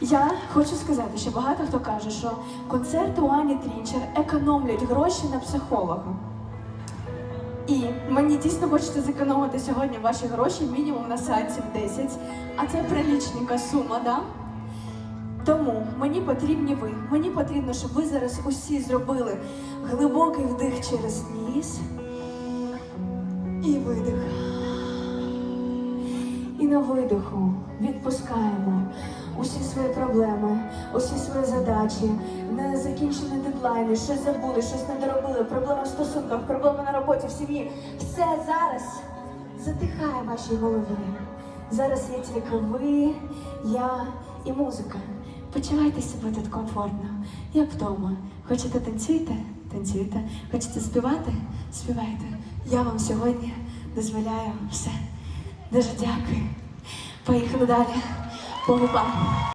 Я хочу сказати, що багато хто каже, що концерти у Ані Трінчер економлять гроші на психолога. І мені дійсно хочеться зекономити сьогодні ваші гроші мінімум на сеансів 10, а це прилічненька сума, да? Тому мені потрібні ви. Мені потрібно, щоб ви зараз усі зробили глибокий вдих через ніс і видих. На видиху відпускаємо усі свої проблеми, усі свої задачі, незакінчені дедлайни, щось забули, щось не доробили, проблеми в стосунках, проблеми на роботі, в сім'ї. Все зараз затихає в вашій голові. Зараз є тільки ви, я і музика. Почувайте себе тут комфортно, як вдома. Хочете танцюйте? Танцюйте. Хочете співати? Співайте. Я вам сьогодні дозволяю все. Дуже дякую. Поїхали далі. По.